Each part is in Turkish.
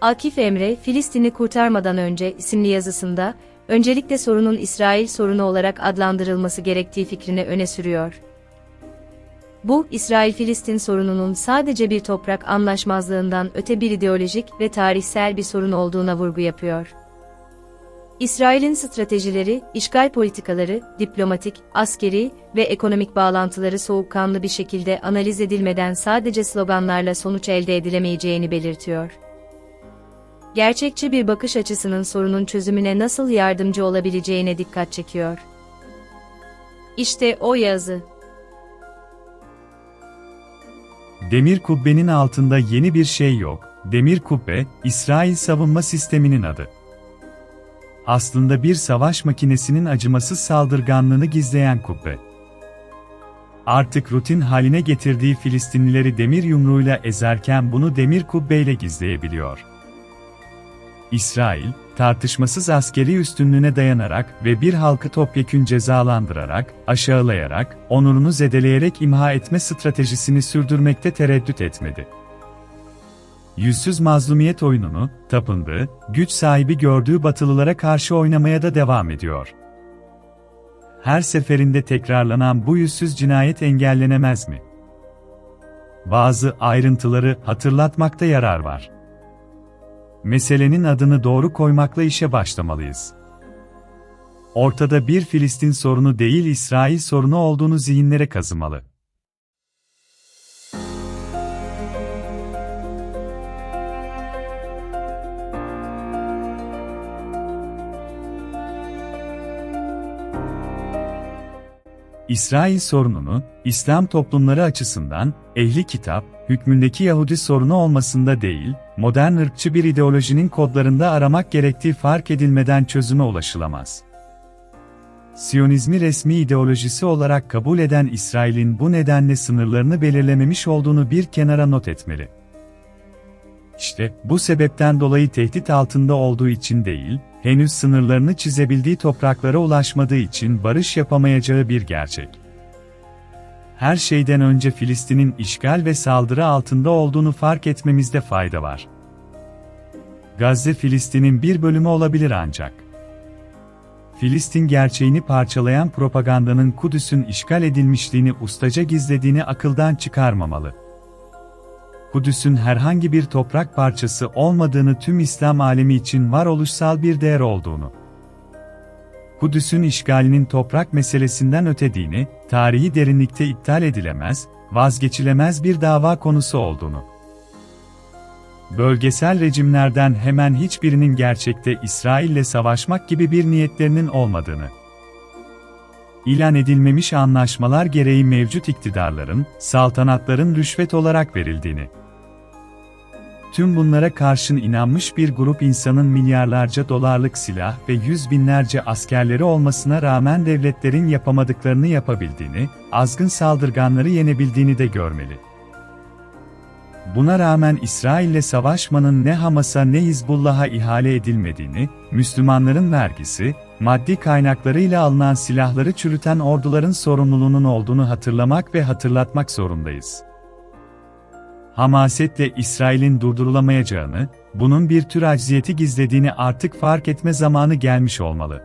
Akif Emre, Filistin'i kurtarmadan önce isimli yazısında, öncelikle sorunun İsrail sorunu olarak adlandırılması gerektiği fikrini öne sürüyor. Bu, İsrail-Filistin sorununun sadece bir toprak anlaşmazlığından öte bir ideolojik ve tarihsel bir sorun olduğuna vurgu yapıyor. İsrail'in stratejileri, işgal politikaları, diplomatik, askeri ve ekonomik bağlantıları soğukkanlı bir şekilde analiz edilmeden sadece sloganlarla sonuç elde edilemeyeceğini belirtiyor. Gerçekçi bir bakış açısının sorunun çözümüne nasıl yardımcı olabileceğine dikkat çekiyor. İşte o yazı. Demir kubbenin altında yeni bir şey yok. Demir kubbe, İsrail savunma sisteminin adı. Aslında bir savaş makinesinin acımasız saldırganlığını gizleyen kubbe. Artık rutin haline getirdiği Filistinlileri demir yumruğuyla ezerken bunu demir kubbeyle gizleyebiliyor. İsrail, tartışmasız askeri üstünlüğüne dayanarak ve bir halkı topyekün cezalandırarak, aşağılayarak, onurunu zedeleyerek imha etme stratejisini sürdürmekte tereddüt etmedi. Yüzsüz mazlumiyet oyununu, tapındığı, güç sahibi gördüğü batılılara karşı oynamaya da devam ediyor. Her seferinde tekrarlanan bu yüzsüz cinayet engellenemez mi? Bazı ayrıntıları hatırlatmakta yarar var. Meselenin adını doğru koymakla işe başlamalıyız. Ortada bir Filistin sorunu değil İsrail sorunu olduğunu zihinlere kazımalı. İsrail sorununu, İslam toplumları açısından, ehli kitap, hükmündeki Yahudi sorunu olmasında değil, modern ırkçı bir ideolojinin kodlarında aramak gerektiği fark edilmeden çözüme ulaşılamaz. Siyonizmi resmi ideolojisi olarak kabul eden İsrail'in bu nedenle sınırlarını belirlememiş olduğunu bir kenara not etmeli. İşte bu sebepten dolayı tehdit altında olduğu için değil, henüz sınırlarını çizebildiği topraklara ulaşmadığı için barış yapamayacağı bir gerçek. Her şeyden önce Filistin'in işgal ve saldırı altında olduğunu fark etmemizde fayda var. Gazze Filistin'in bir bölümü olabilir ancak. Filistin gerçeğini parçalayan propagandanın Kudüs'ün işgal edilmişliğini ustaca gizlediğini akıldan çıkarmamalı. Kudüs'ün herhangi bir toprak parçası olmadığını tüm İslam alemi için varoluşsal bir değer olduğunu. Kudüs'ün işgalinin toprak meselesinden ötediğini, tarihi derinlikte iptal edilemez, vazgeçilemez bir dava konusu olduğunu. Bölgesel rejimlerden hemen hiçbirinin gerçekte İsrail'le savaşmak gibi bir niyetlerinin olmadığını ilan edilmemiş anlaşmalar gereği mevcut iktidarların, saltanatların rüşvet olarak verildiğini. Tüm bunlara karşın inanmış bir grup insanın milyarlarca dolarlık silah ve yüz binlerce askerleri olmasına rağmen devletlerin yapamadıklarını yapabildiğini, azgın saldırganları yenebildiğini de görmeli. Buna rağmen İsrail'le savaşmanın ne Hamas'a ne Hizbullah'a ihale edilmediğini, Müslümanların vergisi, maddi kaynaklarıyla alınan silahları çürüten orduların sorumluluğunun olduğunu hatırlamak ve hatırlatmak zorundayız. Hamasetle İsrail'in durdurulamayacağını, bunun bir tür acziyeti gizlediğini artık fark etme zamanı gelmiş olmalı.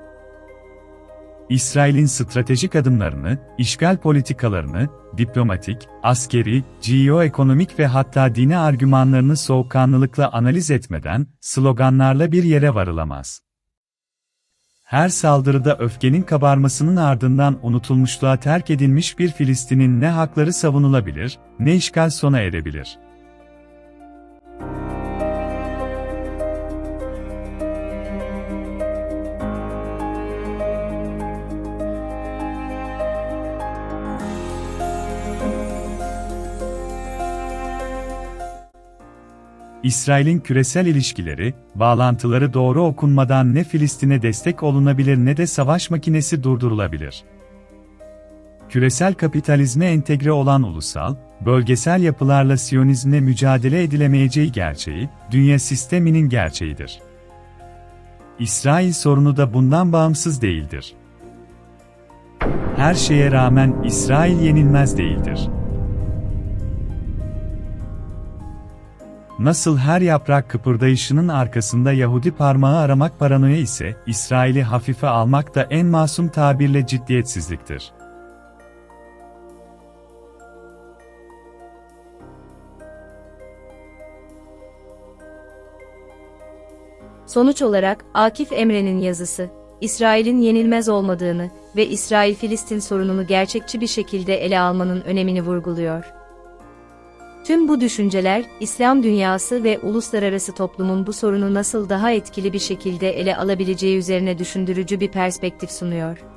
İsrail'in stratejik adımlarını, işgal politikalarını, diplomatik, askeri, geoekonomik ve hatta dini argümanlarını soğukkanlılıkla analiz etmeden, sloganlarla bir yere varılamaz. Her saldırıda öfkenin kabarmasının ardından unutulmuşluğa terk edilmiş bir Filistin'in ne hakları savunulabilir, ne işgal sona erebilir. İsrail'in küresel ilişkileri, bağlantıları doğru okunmadan ne Filistin'e destek olunabilir ne de savaş makinesi durdurulabilir. Küresel kapitalizme entegre olan ulusal, bölgesel yapılarla Siyonizmle mücadele edilemeyeceği gerçeği, dünya sisteminin gerçeğidir. İsrail sorunu da bundan bağımsız değildir. Her şeye rağmen İsrail yenilmez değildir. Nasıl her yaprak kıpırdayışının arkasında Yahudi parmağı aramak paranoya ise, İsrail'i hafife almak da en masum tabirle ciddiyetsizliktir. Sonuç olarak Akif Emre'nin yazısı, İsrail'in yenilmez olmadığını ve İsrail-Filistin sorununu gerçekçi bir şekilde ele almanın önemini vurguluyor. Tüm bu düşünceler, İslam dünyası ve uluslararası toplumun bu sorunu nasıl daha etkili bir şekilde ele alabileceği üzerine düşündürücü bir perspektif sunuyor.